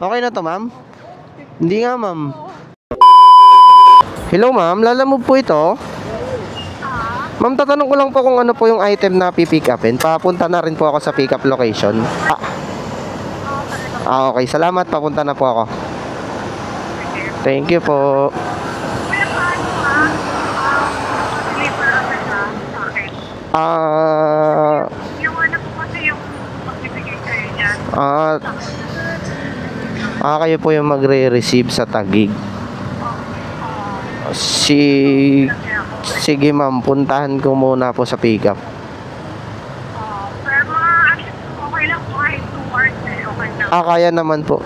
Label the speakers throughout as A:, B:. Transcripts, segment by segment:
A: Okay na to, ma'am? Hindi nga, ma'am. Hello, ma'am. Lalamove po ito? Ma'am, tatanong ko lang po kung ano po yung item na pipick upin. Papunta na rin po ako sa pick up location. Ah, ah okay. Salamat. Papunta na po ako. Thank you po. Ah,
B: Yung ano po
A: ah, kayo po yung magre-receive sa tagig. Si, sige ma'am, puntahan ko muna po sa pick up.
B: Pero mga okay lang po kahit 2 hours. Okay lang.
A: Ah, kaya naman po.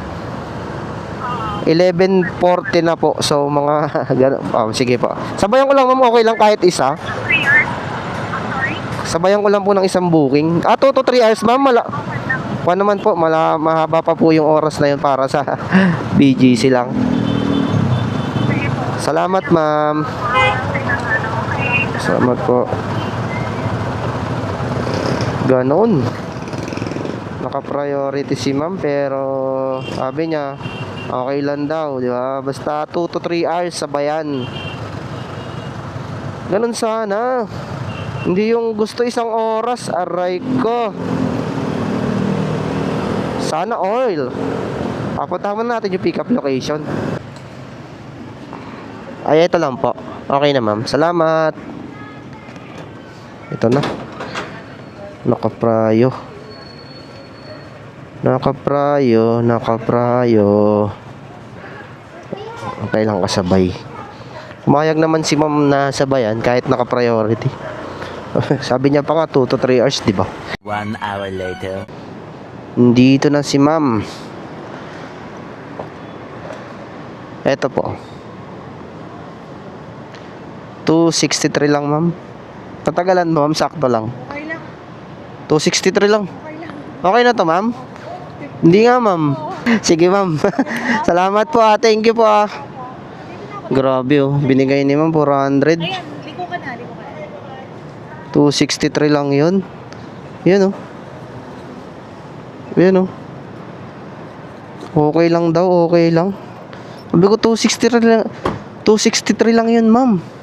B: Uh,
A: 11.40 na po. So, mga, ganun. Oh, sige po. Sabayan ko lang, ma'am. Okay lang kahit isa.
B: 3 hours. I'm sorry.
A: Sabayan ko lang po ng isang booking. Ah, 2 to 3 hours, ma'am. Mala, Pa naman po, mala, mahaba pa po yung oras na yun para sa BGC lang. Salamat, ma'am. Salamat po. Ganon. Naka-priority si ma'am pero sabi niya okay lang daw, di ba? Basta 2 to 3 hours sabayan. Ganon sana. Hindi yung gusto isang oras, aray ko. Sana oil. Papuntahan natin yung pick up location. Ay, ito lang po. Okay na, ma'am. Salamat. Ito na. Nakaprayo. Nakaprayo, nakaprayo. Okay lang kasabay. Umayag naman si ma'am na sabayan kahit naka-priority. Sabi niya pa nga 2 to 3 hours, di ba?
C: One hour later.
A: Dito na si ma'am. Eto po. 263 lang, ma'am. Tatagalan mo, ma'am. Sakto lang.
B: Okay lang.
A: 263 lang.
B: Okay lang.
A: Okay na to, ma'am? Hindi nga, ma'am. Sige, ma'am. Salamat po, ah. Thank you po, ah. Grabe, oh. Binigay ni ma'am 400.
B: Ayan, liko ka na, liko ka na.
A: 263 lang yun. Yan, oh. Yan, oh. Okay lang daw, okay lang. Sabi ko 263 lang. 263 lang yun, ma'am.